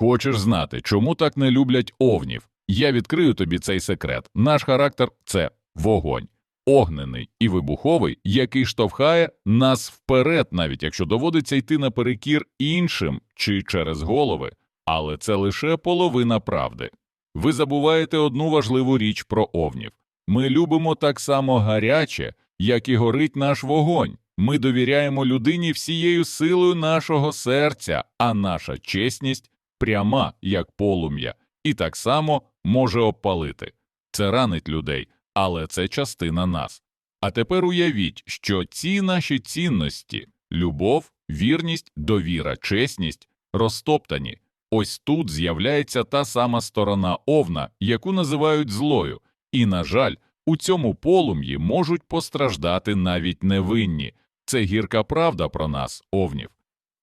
Хочеш знати, чому так не люблять овнів? Я відкрию тобі цей секрет. Наш характер це вогонь, огнений і вибуховий, який штовхає нас вперед, навіть якщо доводиться йти наперекір іншим чи через голови. Але це лише половина правди. Ви забуваєте одну важливу річ про овнів. Ми любимо так само гаряче, як і горить наш вогонь. Ми довіряємо людині всією силою нашого серця, а наша чесність пряма, як полум'я, і так само може обпалити. Це ранить людей, але це частина нас. А тепер уявіть, що ці наші цінності любов, вірність, довіра, чесність розтоптані. Ось тут з'являється та сама сторона овна, яку називають злою, і, на жаль, у цьому полум'ї можуть постраждати навіть невинні. Це гірка правда про нас, овнів.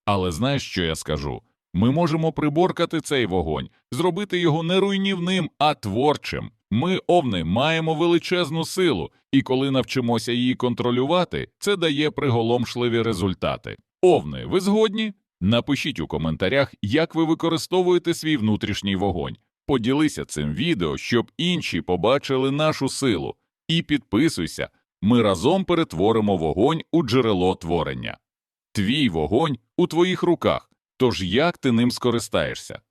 Але знаєш, що я скажу? Ми можемо приборкати цей вогонь, зробити його не руйнівним, а творчим. Ми, овни, маємо величезну силу, і коли навчимося її контролювати, це дає приголомшливі результати. Овни, ви згодні? Напишіть у коментарях, як ви використовуєте свій внутрішній вогонь. Поділися цим відео, щоб інші побачили нашу силу. І підписуйся, ми разом перетворимо вогонь у джерело творення. Твій вогонь у твоїх руках, тож як ти ним скористаєшся?